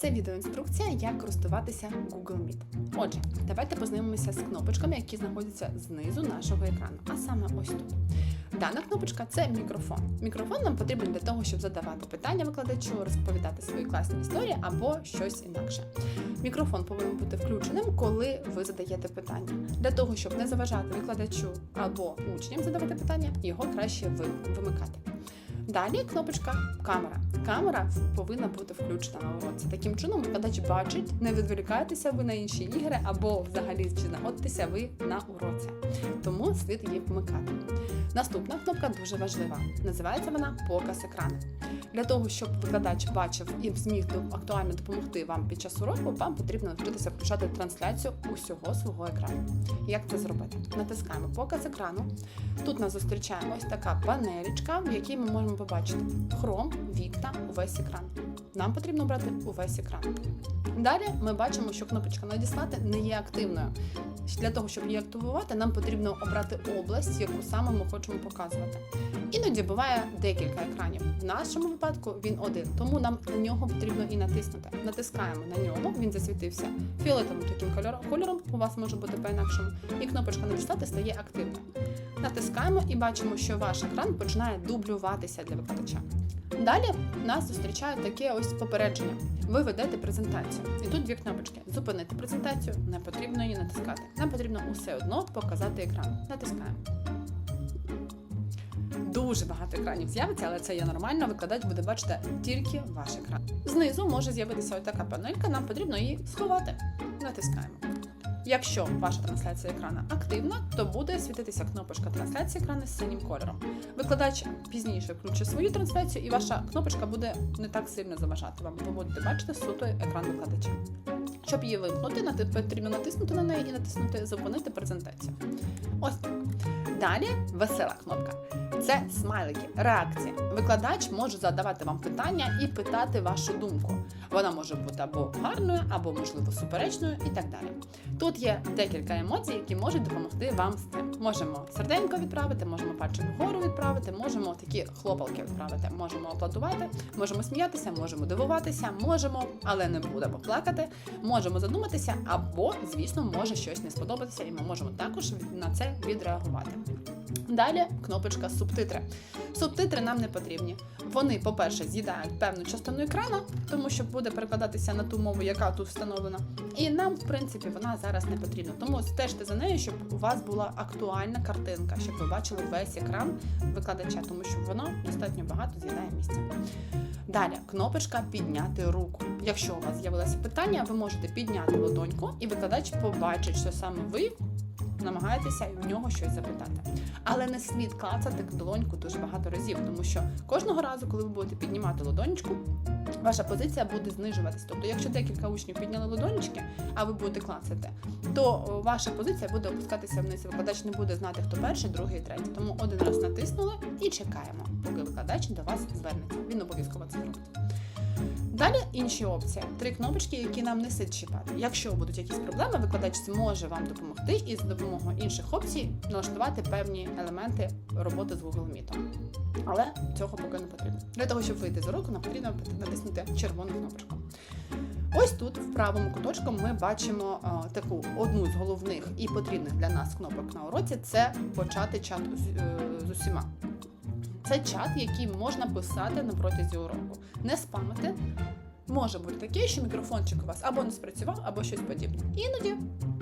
Це відеоінструкція, як користуватися Google Meet. Отже, давайте познайомимося з кнопочками, які знаходяться знизу нашого екрану, а саме ось тут. Дана кнопочка це мікрофон. Мікрофон нам потрібен для того, щоб задавати питання викладачу, розповідати свої класні історії або щось інакше. Мікрофон повинен бути включеним, коли ви задаєте питання. Для того, щоб не заважати викладачу або учням задавати питання, його краще ви- вимикати. Далі кнопочка камера. Камера повинна бути включена на уроці. Таким чином викладач бачить, не відволікаєтеся ви на інші ігри або взагалі чи знаходитеся ви на уроці. Тому слід її вмикати. Наступна кнопка дуже важлива. Називається вона показ екрану. Для того, щоб викладач бачив і зміг актуально допомогти вам під час уроку, вам потрібно навчитися включати трансляцію усього свого екрану. Як це зробити? Натискаємо показ екрану. Тут нас зустрічає ось така панелічка, в якій ми можемо побачити хром, вікна, увесь екран. Нам потрібно обрати увесь екран. Далі ми бачимо, що кнопочка надіслати не є активною. Для того, щоб її активувати, нам потрібно обрати область, яку саме ми хочемо показувати. Іноді буває декілька екранів. В нашому випадку він один, тому нам на нього потрібно і натиснути. Натискаємо на нього, він засвітився фіолетовим таким. Кольором у вас може бути по-інакшому, і кнопочка надіслати стає активною. Натискаємо і бачимо, що ваш екран починає дублюватися для викладача. Далі нас зустрічає таке ось попередження. Ви ведете презентацію. І тут дві кнопочки: зупинити презентацію, не потрібно її натискати. Нам потрібно усе одно показати екран. Натискаємо. Дуже багато екранів з'явиться, але це є нормально. Викладач буде бачити тільки ваш екран. Знизу може з'явитися ось така панелька, нам потрібно її сховати. Натискаємо. Якщо ваша трансляція екрана активна, то буде світитися кнопочка трансляції екрану з синім кольором. Викладач пізніше включить свою трансляцію, і ваша кнопочка буде не так сильно заважати вам. Ви будете бачити суто екран викладача. Щоб її вимкнути, потрібно натиснути на неї і натиснути Зупинити презентацію. Ось так. Далі весела кнопка. Це смайлики, реакція. Викладач може задавати вам питання і питати вашу думку. Вона може бути або гарною, або можливо суперечною, і так далі. Тут є декілька емоцій, які можуть допомогти вам з цим. Можемо серденько відправити, можемо пальчик вгору відправити, можемо такі хлопалки відправити, можемо аплодувати, можемо сміятися, можемо дивуватися, можемо, але не будемо плакати, можемо задуматися, або, звісно, може щось не сподобатися, і ми можемо також на це відреагувати. Далі кнопочка субтитри. Субтитри нам не потрібні. Вони, по-перше, з'їдають певну частину екрану, тому що буде перекладатися на ту мову, яка тут встановлена. І нам, в принципі, вона зараз не потрібна. Тому стежте за нею, щоб у вас була актуальна картинка, щоб ви бачили весь екран викладача, тому що воно достатньо багато з'їдає місця. Далі кнопочка підняти руку. Якщо у вас з'явилося питання, ви можете підняти ладоньку, і викладач побачить, що саме ви намагаєтеся в нього щось запитати. Але не слід клацати долоньку дуже багато разів, тому що кожного разу, коли ви будете піднімати ладонечку, ваша позиція буде знижуватись. Тобто, якщо декілька учнів підняли ладонечки, а ви будете клацати, то ваша позиція буде опускатися вниз. Викладач не буде знати, хто перший, другий, третій. Тому один раз натиснули і чекаємо, поки викладач до вас звернеться. Він обов'язково це зробить. Далі інші опції. Три кнопочки, які нам не слід чіпати. Якщо будуть якісь проблеми, викладач зможе вам допомогти і з допомогою інших опцій налаштувати певні елементи роботи з Google Meet. Але цього поки не потрібно. Для того, щоб вийти з уроку, нам потрібно натиснути червону кнопочку. Ось тут, в правому куточку, ми бачимо е, таку одну з головних і потрібних для нас кнопок на уроці це почати чат з, е, з усіма. Це чат, який можна писати на протязі уроку. Не спамити. Може бути таке, що мікрофончик у вас або не спрацював, або щось подібне. Іноді,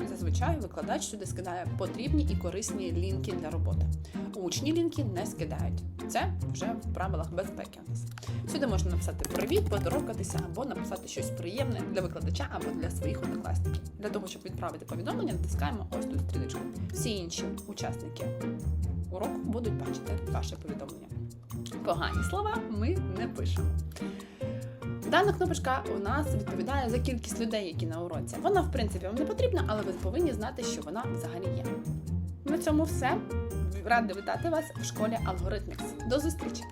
зазвичай, викладач сюди скидає потрібні і корисні лінки для роботи. Учні лінки не скидають. Це вже в правилах безпеки у нас. Сюди можна написати привіт, поторокатися або написати щось приємне для викладача або для своїх однокласників. Для того, щоб відправити повідомлення, натискаємо ось тут стрілочку. Всі інші учасники уроку будуть бачити ваше повідомлення. Погані слова ми не пишемо. Дана кнопочка у нас відповідає за кількість людей, які на уроці. Вона, в принципі, вам не потрібна, але ви повинні знати, що вона взагалі є. На цьому все. Рада вітати вас в школі Algorithmics. До зустрічі!